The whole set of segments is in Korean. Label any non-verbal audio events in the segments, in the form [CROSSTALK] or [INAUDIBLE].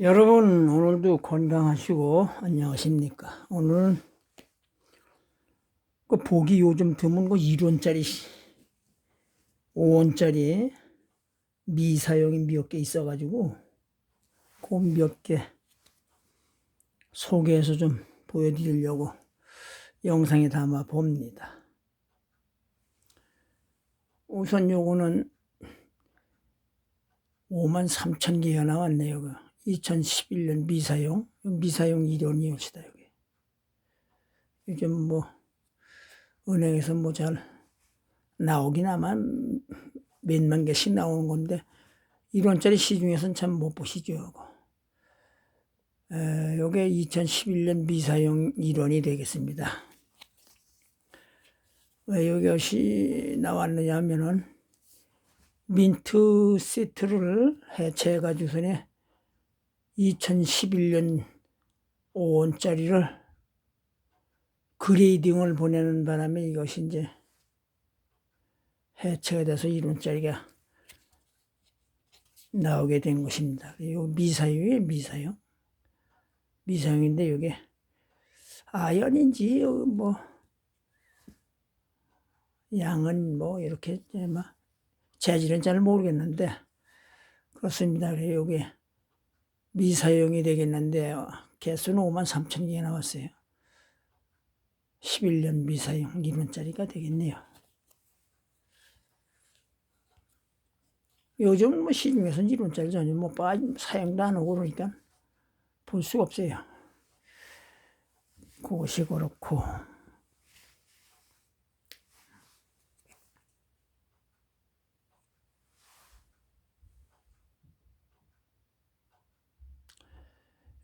여러분 오늘도 건강하시고 안녕하십니까? 오늘은 그 보기 요즘 드문 거 1원짜리 5원짜리 미사용인 몇개 있어가지고 그 몇 개 소개해서 좀 보여드리려고 영상에 담아 봅니다. 우선 요거는 5만 3천 개가 나왔네요. 그 2011년 미사용, 미사용 1원이옵시다, 여기. 요즘 뭐, 은행에서 뭐 잘 나오긴 하만 몇만 개씩 나오는 건데, 1원짜리 시중에서는 참 못 보시죠. 에, 요게 2011년 미사용 1원이 되겠습니다. 왜 이것이 나왔느냐 하면은, 민트 세트를 해체해가지고서는 2011년 5원짜리를 그레이딩을 보내는 바람에 이것이 이제 해체가 돼서 1원짜리가 나오게 된 것입니다. 이 미사용이에요, 미사용. 미사용인데 이게 아연인지 뭐 양은 뭐 이렇게 막 재질은 잘 모르겠는데 그렇습니다. 그래 여기 미사용이 되겠는데 개수는 5만 3천 개 나왔어요. 11년 미사용 1원짜리가 되겠네요. 요즘은 뭐 시중에서는 1원짜리 전혀 뭐 사용도 안 하고 그러니까 볼 수가 없어요. 그것이 그렇고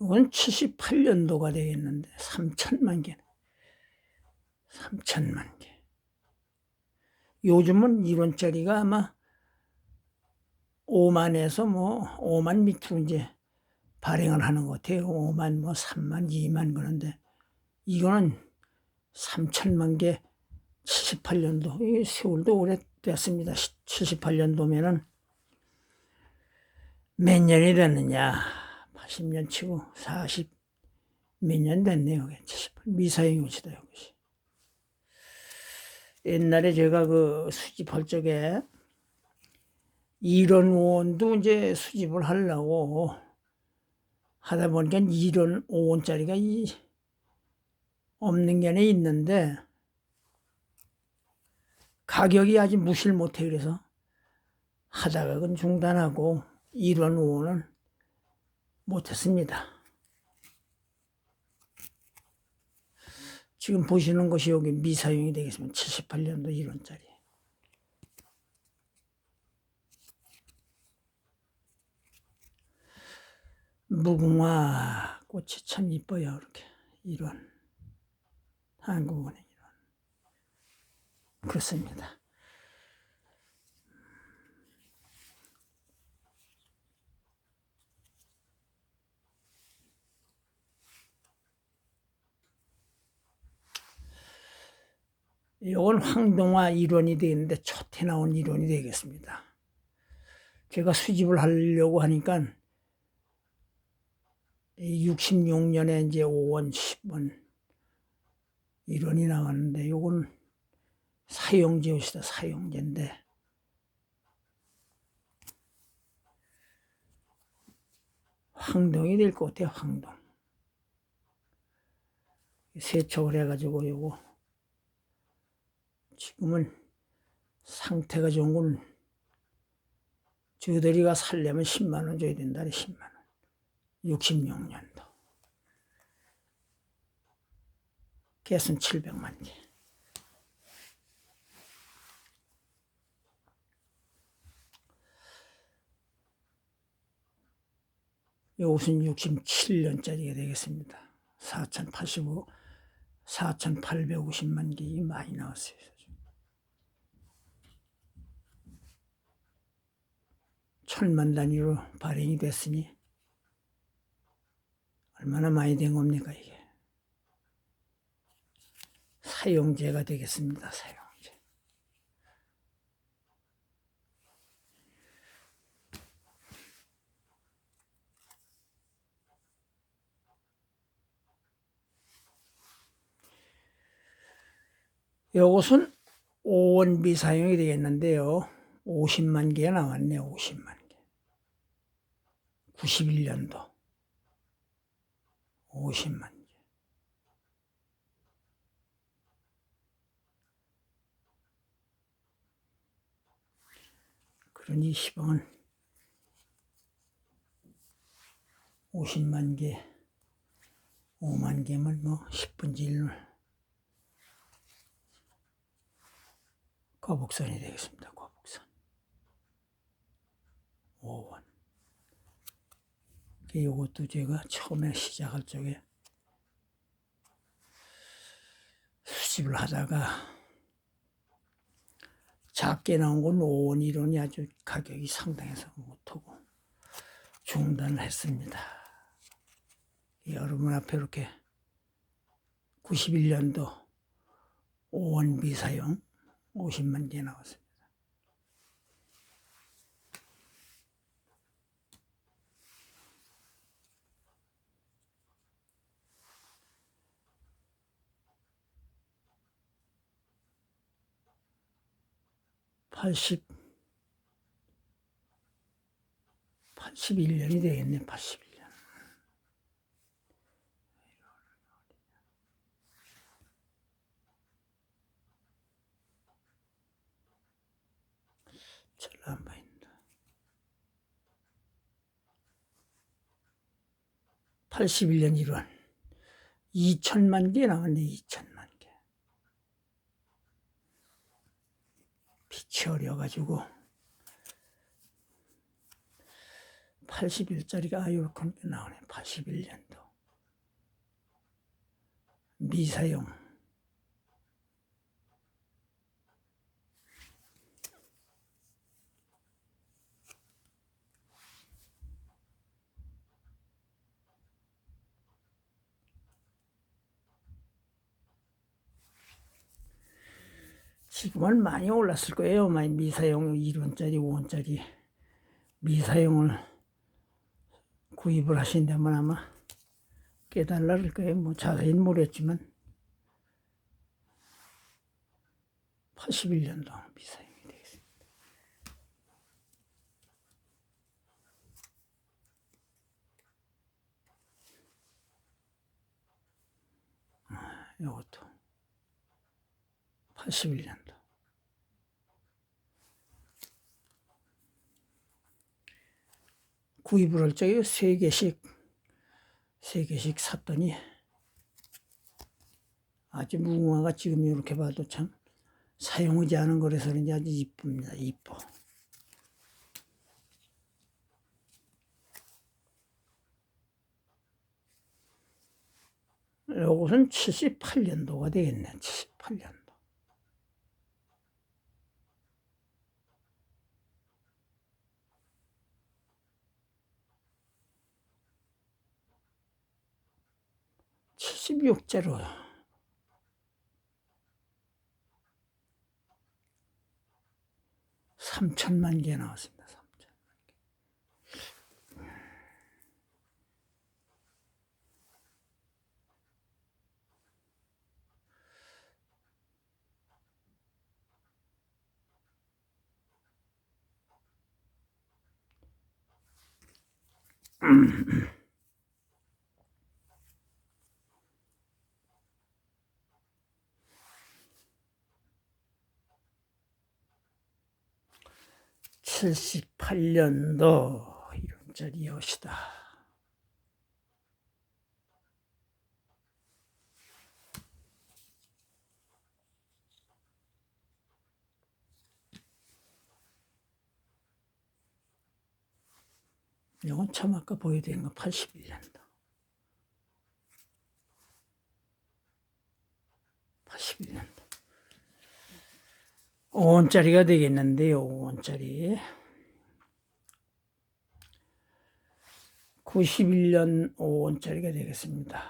이건 78년도가 되겠는데 3천만 개. 3천만 개. 요즘은 1원짜리가 아마 5만에서 뭐 5만 밑으로 이제 발행을 하는 것 같아요. 5만 뭐 3만 2만 그런데 이거는 3천만 개 78년도 이 세월도 오래됐습니다. 78년도면은 몇 년이 됐느냐 80년 치고 40 몇 년 됐네요. 78 미사용 옷이다 여기. 옛날에 제가 그 수집할 적에 이런 원도 이제 수집을 하려고 하다 보니까 이런 5원짜리가 이 없는 게 있는데 가격이 아직 무실 못해 그래서 하다가 그건 중단하고 이런 5원은 못했습니다. 지금 보시는 것이 여기 미사용이 되겠습니다. 78년도 1원짜리. 무궁화 꽃이 참 이뻐요. 이렇게 1원. 한국은행 1원. 그렇습니다. 이건 황동화 일원이 되겠는데 첫해 나온 일원이 되겠습니다. 제가 수집을 하려고 하니까 66년에 이제 5원, 10원 일원이 나왔는데 요건 사용제옷이다 사용제인데 황동이 될 것 같아요 황동 세척을 해가지고 요거 지금은 상태가 좋은 건 저희들이가 살려면 10만 원 줘야 된다. 10만 원. 66년도. 개순 700만 개. 이것은 67년짜리가 되겠습니다. 4,085, 4,850만 개 많이 나왔어요. 천만 단위로 발행이 됐으니 얼마나 많이 된 겁니까 이게? 사용제가 되겠습니다 사용제. 이것은 5원비 사용이 되겠는데요. 50만 개가 나왔네요 50만. 91년도 50만 개. 그러니 시방은 50만 개, 5만 개면 뭐 10분의 1을 거북선이 되겠습니다. 거북선. 5원. 이것도 제가 처음에 시작할 적에 수집을 하다가 작게 나온 건 5원 이론이 아주 가격이 상당해서 못하고 중단을 했습니다. 여러분 앞에 이렇게 91년도 5원 비사용 50만 개 나왔습니다. 팔십, 팔십일 년이 되겠네, 팔십일 년. 잘안 보인다. 81년 1월 2천만 개 나왔네 2천만 개 빛이 어려가지고. 81짜리가 이렇게 나오네 81년도. 미사용 지금은 많이 올랐을 거예요. 많이 미사용 1원짜리, 5원짜리 미사용을 구입을 하신다면 아마 깨달을 거예요. 뭐 자세히는 모르겠지만 81년도 미사용이 되겠습니다. 아, 이것도 81년도. 구입을 할 적에 세 개씩, 세 개씩 샀더니 아주 무궁화가 지금 이렇게 봐도 참 사용하지 않은 거라서 그런지 아주 이쁩니다. 이뻐. 요것은 78년도가 되겠네. 78년 16제로 삼천만개 나왔습니다. 3천만 개. 음. 78년도 이런절이옵시다. 이건 참 아까 보여드린 건 81년도. 81년. 5원짜리가 되겠는데요, 5원짜리. 91년 5원짜리가 되겠습니다.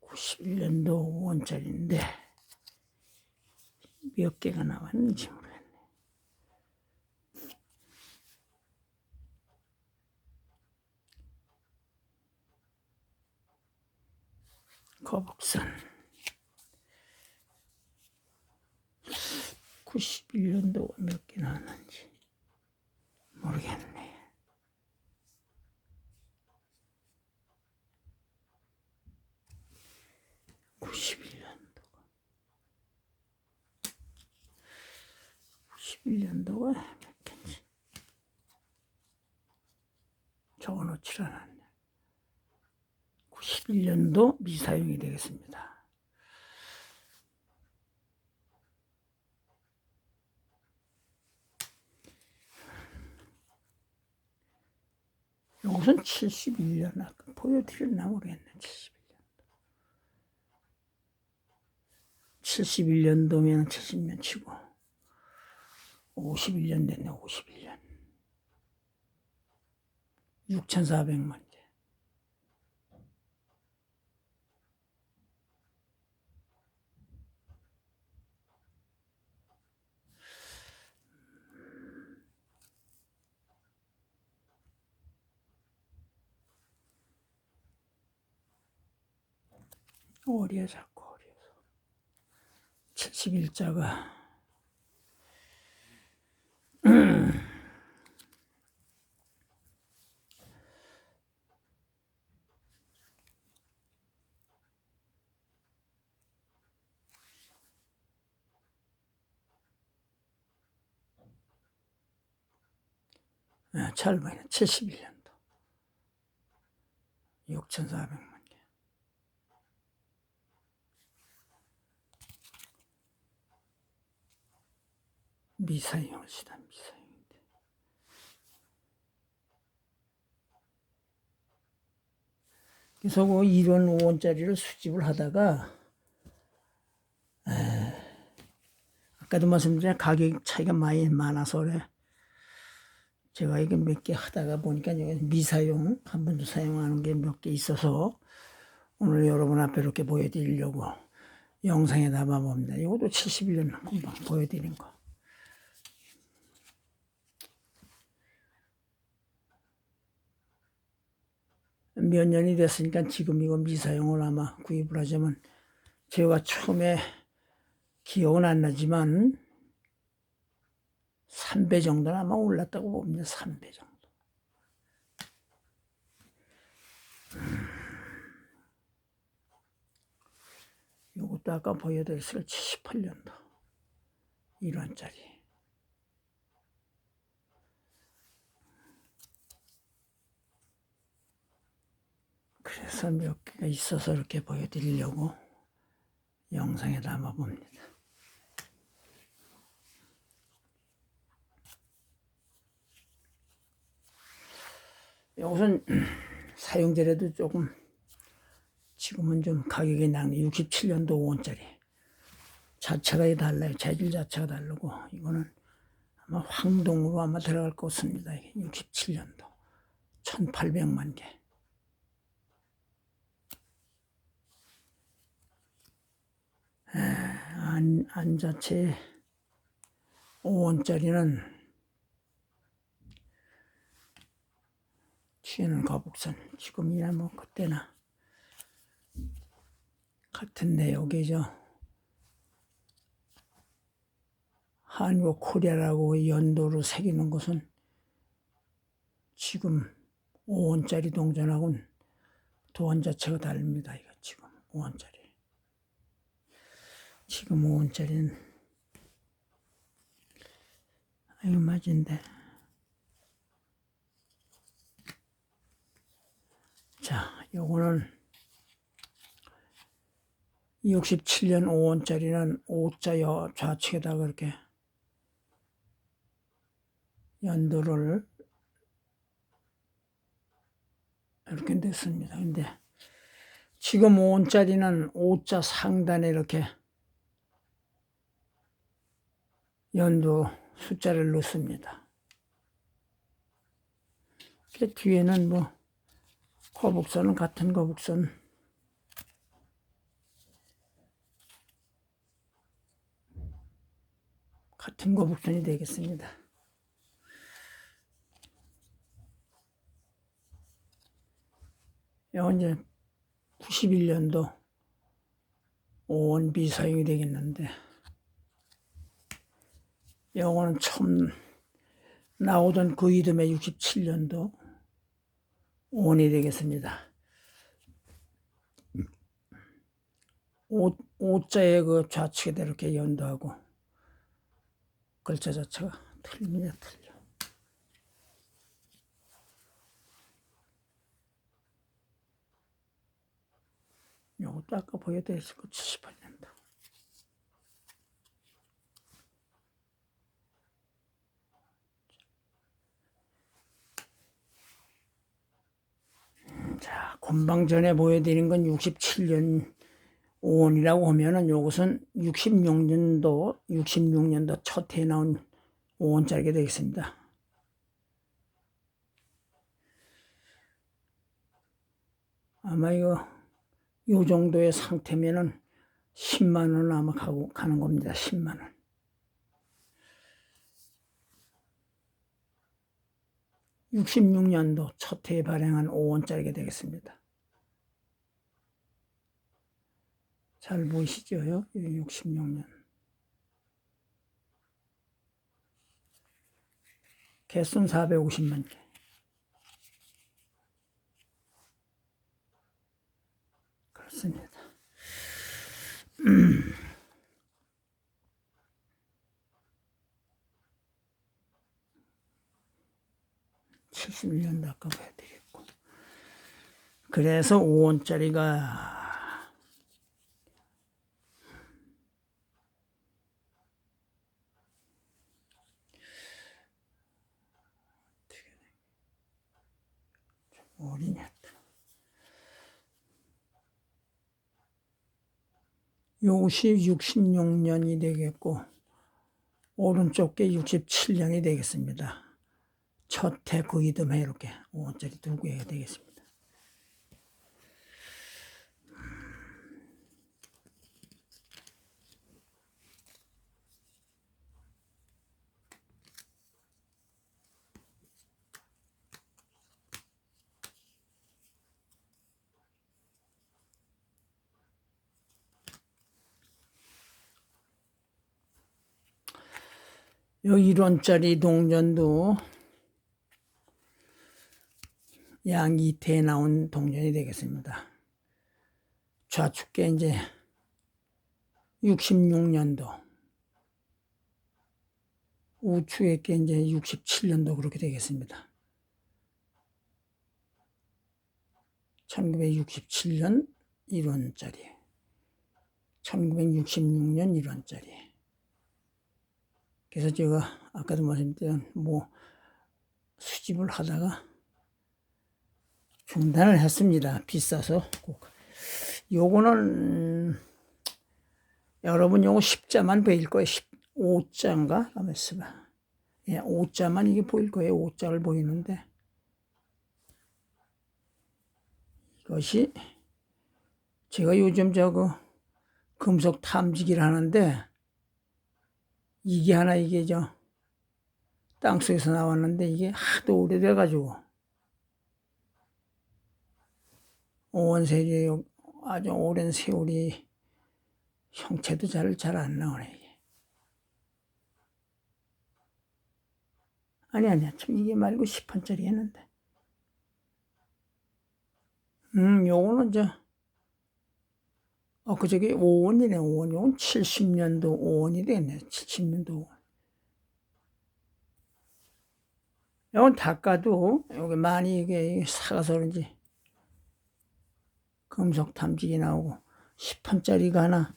(91년도) 5원짜리인데 몇 개가 나왔는지 모르겠네. 거북선 91년도가 몇 개 나왔는지 모르겠네. (91년도가) (91년도가) 몇 개인지 적어놓질 않았네. 91년도 미사용이 되겠습니다. 이것은 71년 아까 보여드렸나 모르겠네. 71년. 71년도면 70년 치고 51년 됐네. 51년. 6,400만 개. 어리야 자꾸 어려서. 71자가. 아, 잘 보이네 71년도. 6,400 미사용시다 미사용인데 그래서 그 1원 5원짜리를 수집을 하다가 에, 아까도 말씀드린 가격 차이가 많이 많아서 그래 제가 이게 몇 개 하다가 보니까 여기 미사용 한 번도 사용하는 게 몇 개 있어서 오늘 여러분 앞에 이렇게 보여드리려고 영상에 담아봅니다. 이것도 71년 금방 보여드린 거. 몇 년이 됐으니까 지금 이거 미사용을 아마 구입을 하자면 제가 처음에 기억은 안 나지만 3배 정도는 아마 올랐다고 봅니다. 3배 정도. 이것도 아까 보여드렸을 78년도 1원짜리. 그래서 몇 개가 있어서 이렇게 보여드리려고 영상에 담아봅니다. 이것은 [CLEARS THROAT] 사용재료도 조금 지금은 좀 가격이 나네 67년도 5원짜리 자체가 달라요. 재질 자체가 다르고 이거는 아마 황동으로 아마 들어갈 것 같습니다. 67년도. 1800만 개 에, 안, 안 자체 5원짜리는 취하는 거북선 지금이나 뭐 그때나 같은 내용이죠. 한국 코리아라고 연도로 새기는 것은 지금 5원짜리 동전하고는 도안 자체가 다릅니다. 이거 지금 5원짜리. 지금 5원짜리는 아, 이거 맞은데. 자, 요거는 67년 5원짜리는 5자 좌측에다 그렇게 연도를 이렇게 냈습니다. 근데 지금 5원짜리는 5자 상단에 이렇게 연도 숫자를 넣습니다. 그 뒤에는 뭐 거북선은 같은 거북선 같은 거북선이 되겠습니다. 요 이제 91년도 5원 비사용이 되겠는데 영어는 처음 나오던 그 이듬해 67년도 5원이 되겠습니다. 오, 오자의 그 좌측에다 이렇게 연도하고 글자 자체가 틀립니다. 틀려. 요것도 아까 보여드렸을 거 78년도. 자, 건방전에 보여드린 건 67년 5원이라고 하면은 요것은 66년도, 66년도 첫 해에 나온 5원짜리가 되겠습니다. 아마 이거 요 정도의 상태면은 10만 원 아마 가고 가는 겁니다. 10만 원. (66년도) 첫 해에 발행한 5원짜리가 되겠습니다. 잘 보이시죠? 66년. 개수는 450만 개. 그렇습니다. 음. (71년도) 아까 보여드렸고 그래서 5원짜리가 어리냐. 요것이 66년이 되겠고, 오른쪽 게 67년이 되겠습니다. 첫해 그 이듬해 이렇게 5원짜리 두 개가 되겠습니다. 요 1원짜리 동전도 양이태에 나온 동전이 되겠습니다. 좌측에 이제 66년도, 우측에 게 이제 67년도 그렇게 되겠습니다. 1967년 1원짜리, 1966년 1원짜리. 그래서 제가 아까도 말씀드린 뭐 수집을 하다가 중단을 했습니다. 비싸서 꼭. 요거는 음, 여러분 요거 10자만 보일 거예요. 5자인가? 가만 있어봐. 예, 5자만 이게 보일 거예요. 5자를 보이는데 이것이 제가 요즘 저거 금속 탐지기를 하는데 이게 하나 이게 저 땅속에서 나왔는데 이게 하도 오래돼 가지고 오원세리 아주 오랜 세월이 형체도 잘 잘 안 나오네. 아니 아니야 참 이게 말고 10원짜리 했는데 음 요거는 저 어, 그 저기 5원이네, 5원. 이건 70년도 5원이 되네, 70년도 5원. 이건 닦아도 여기 많이 이게 사가서 그런지 금속 탐지기 나오고 10원짜리가 하나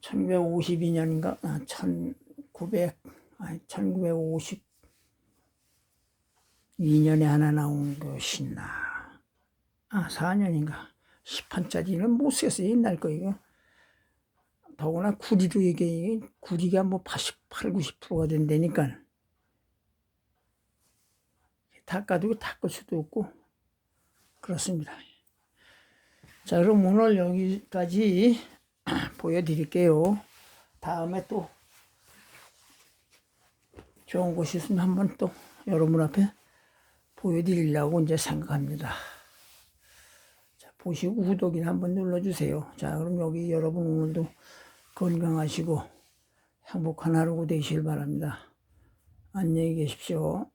1952년인가 아, 1900 아니 1952년에 하나 나온 것이나 아 4년인가 10판짜리는 못 쓰겠어요. 옛날 거 이거. 더구나 구리도 이게 구리가 뭐 88, 90%가 된다니까. 닦아도 닦을 수도 없고 그렇습니다. 자 그럼 오늘 여기까지 [CLEARS THROAT] 보여드릴게요. 다음에 또 좋은 곳이 있으면 한번 또 여러분 앞에 보여드리려고 이제 생각합니다. 보시고 구독이나 한번 눌러주세요. 자, 그럼 여기 여러분 오늘도 건강하시고 행복한 하루 되시길 바랍니다. 안녕히 계십시오.